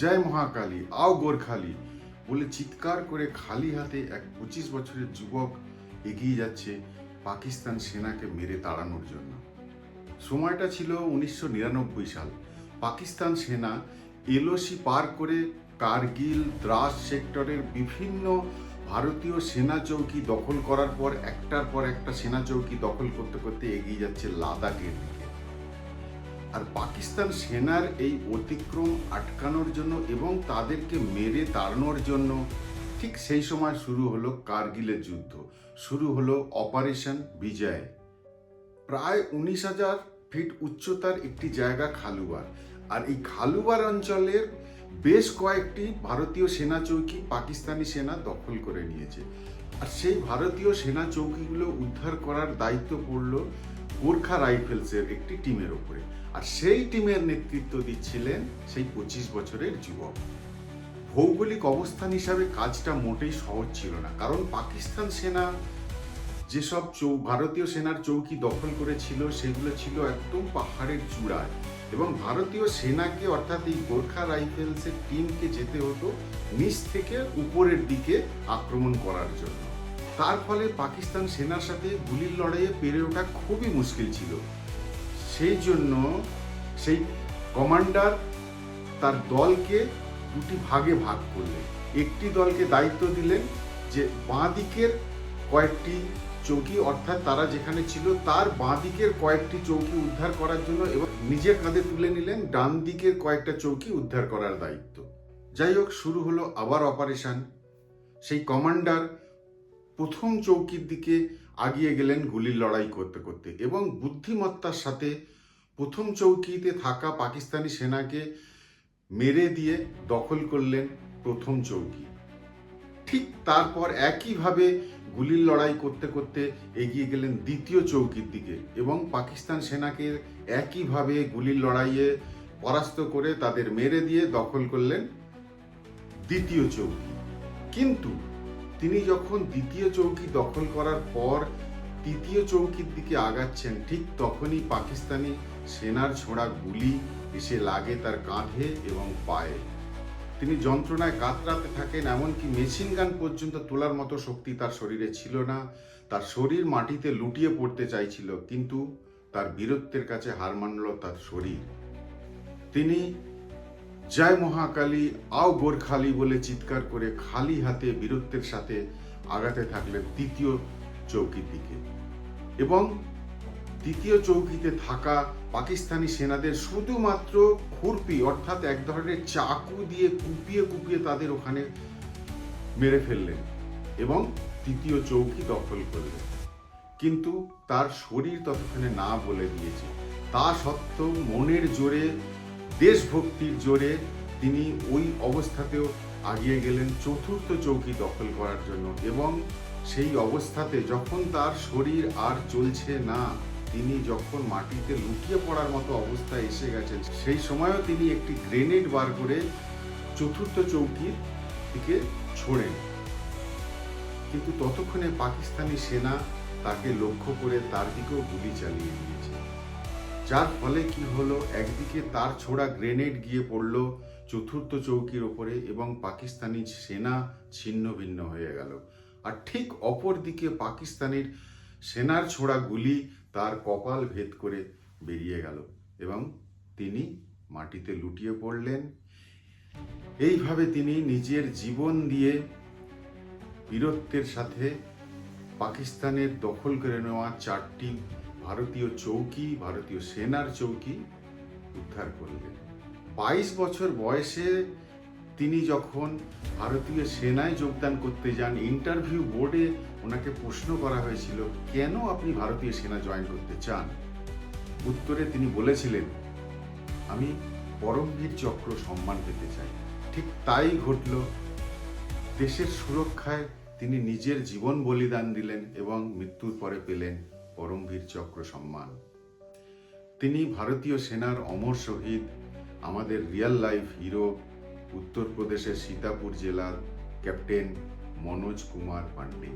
জয় মহাকালী, আও গোরখালি বলে চিৎকার করে খালি হাতে এক পঁচিশ বছরের যুবক এগিয়ে যাচ্ছে পাকিস্তান সেনাকে মেরে তাড়ানোর জন্য। সময়টা ছিল উনিশশো নিরানব্বই সাল। পাকিস্তান সেনা এলওসি পার করে কার্গিল, দ্রাস সেক্টরের বিভিন্ন ভারতীয় সেনা চৌকি দখল করার পর একটার পর একটা সেনা চৌকি দখল করতে করতে এগিয়ে যাচ্ছে লাদাখের দিকে। আর পাকিস্তান সেনার এই অতিক্রম আটকানোর জন্য এবং তাদেরকে মেরে তাড়ানোর জন্য ঠিক সেই সময় শুরু হলো কার্গিলের যুদ্ধ। শুরু হলো অপারেশন বিজয়। প্রায় উনিশ হাজার ফিট উচ্চতার একটি জায়গা খালুয়ার আর এই খালুয়ার অঞ্চলের বেশ কয়েকটি ভারতীয় সেনা চৌকি পাকিস্তানি সেনা দখল করে নিয়েছে। আর সেই ভারতীয় সেনা চৌকিগুলো উদ্ধার করার দায়িত্ব পড়ল গোর্খা রাইফেলসের একটি টিমের ওপরে। আর সেই টিমের নেতৃত্ব দিচ্ছিলেন সেই পঁচিশ বছরের যুবক। ভৌগোলিক অবস্থান হিসাবে কাজটা মোটেই সহজ ছিল না। কারণ পাকিস্তান সেনা, যেসব চৌ, ভারতীয় সেনার চৌকি দখল করেছিল, সেগুলো ছিল একদম পাহাড়ের চূড়ায়। এবং ভারতীয় সেনাকে, অর্থাৎ এই গোর্খা রাইফেলসের টিমকে যেতে হতো নিচ থেকে উপরের দিকে আক্রমণ করার জন্য। তার ফলে পাকিস্তান সেনার সাথে গুলির লড়াইয়ে পেরে ওঠা খুবই মুশকিল ছিল। সেই জন্য সেই কমান্ডার তার দলকে দুটি ভাগে ভাগ করলেন। একটি দলকে দায়িত্ব দিলেন যে বাঁ দিকের কয়েকটি চৌকি, অর্থাৎ তারা যেখানে ছিল তার বাঁ দিকের কয়েকটি চৌকি উদ্ধার করার জন্য এবং নিজের কাঁধে তুলে নিলেন ডান দিকের কয়েকটা চৌকি উদ্ধার করার দায়িত্ব। যাই হোক, শুরু হলো আবার অপারেশন সেই কমান্ডার প্রথম চৌকির দিকে আগিয়ে গেলেন গুলির লড়াই করতে করতে এবং বুদ্ধিমত্তার সাথে প্রথম চৌকিতে থাকা পাকিস্তানি সেনাকে মেরে দিয়ে দখল করলেন প্রথম চৌকি। ঠিক তারপর একইভাবে গুলির লড়াই করতে করতে এগিয়ে গেলেন দ্বিতীয় চৌকির দিকে এবং পাকিস্তান সেনাকে একইভাবে গুলির লড়াইয়ে পরাস্ত করে তাদের মেরে দিয়ে দখল করলেন দ্বিতীয় চৌকি। কিন্তু তিনি যখন দ্বিতীয় চৌকি দখল করার পর তৃতীয় চৌকির দিকে আগাচ্ছেন, ঠিক তখনই পাকিস্তানি সেনার ছোড়া গুলি এসে লাগে তার কাঁধে এবং পায়ে। তিনি যন্ত্রণায় কাতরাতে থাকেন, এমনকি মেশিন গান পর্যন্ত তোলার মতো শক্তি তার শরীরে ছিল না। তার শরীর মাটিতে লুটিয়ে পড়তে চাইছিল, কিন্তু তার বীরত্বের কাছে হার মানল তার শরীর। তিনি জয় মহাকালী, আও গোরখালি বলে চিৎকার করে খালি হাতে বীরত্বের সাথে আগাতে থাকলেন তৃতীয় চৌকির দিকে। এবং তৃতীয় চৌকিতে থাকা পাকিস্তানি সেনাদের শুধুমাত্র খুরপি, অর্থাৎ এক ধরনের চাকু দিয়ে কুপিয়ে কুপিয়ে তাদের ওখানে মেরে ফেললেন এবং তৃতীয় চৌকি দখল করলেন। কিন্তু তার শরীর ততক্ষণে না বলে দিয়েছে। তা সত্ত্বেও মনের জোরে দেশভক্তির জোরে তিনি ওই অবস্থাতেও আগিয়ে গেলেন চতুর্থ চৌকি দখল করার জন্য এবং সেই অবস্থাতে যখন তার শরীর আর চলছে না, তিনি যখন মাটিতে লুকিয়ে পড়ার মতো অবস্থায় এসে গেছেন, সেই সময়ও তিনি একটি গ্রেনেড বার করে চতুর্থ চৌকির দিকে ছোড়েন। কিন্তু ততক্ষণে পাকিস্তানি সেনা তাকে লক্ষ্য করে তার দিকেও গুলি চালিয়ে দিয়েছে যার ফলে কি হলো? একদিকে তার ছোড়া গ্রেনেড গিয়ে পড়ল চতুর্থ চৌকির ওপরে এবং পাকিস্তানি সেনা ছিন্ন ভিন্ন হয়ে গেল। আর ঠিক অপর দিকে পাকিস্তানের সেনার ছোড়া গুলি তার কপাল ভেদ করে বেরিয়ে গেল এবং তিনি মাটিতে লুটিয়ে পড়লেন। এইভাবে তিনি নিজের জীবন দিয়ে বীরত্বের সাথে পাকিস্তানের দখল করে নেওয়া চারটি ভারতীয় চৌকি, ভারতীয় সেনার চৌকি উদ্ধার করলেন। বাইশ বছর বয়সে তিনি যখন ভারতীয় সেনায় যোগদান করতে যান, ইন্টারভিউ বোর্ডে ওনাকে প্রশ্ন করা হয়েছিল, কেন আপনি ভারতীয় সেনা জয়েন করতে চান? উত্তরে তিনি বলেছিলেন, আমি পরমবীর চক্র সম্মান পেতে চাই। ঠিক তাই ঘটল, দেশের সুরক্ষায় তিনি নিজের জীবন বলিদান দিলেন এবং মৃত্যুর পরে পেলেন পরমবীর চক্র সম্মান। তিনি ভারতীয় সেনার অমর শহীদ, আমাদের রিয়েল লাইফ হিরো উত্তরপ্রদেশের সীতাপুর জেলার ক্যাপ্টেন মনোজ কুমার পান্ডে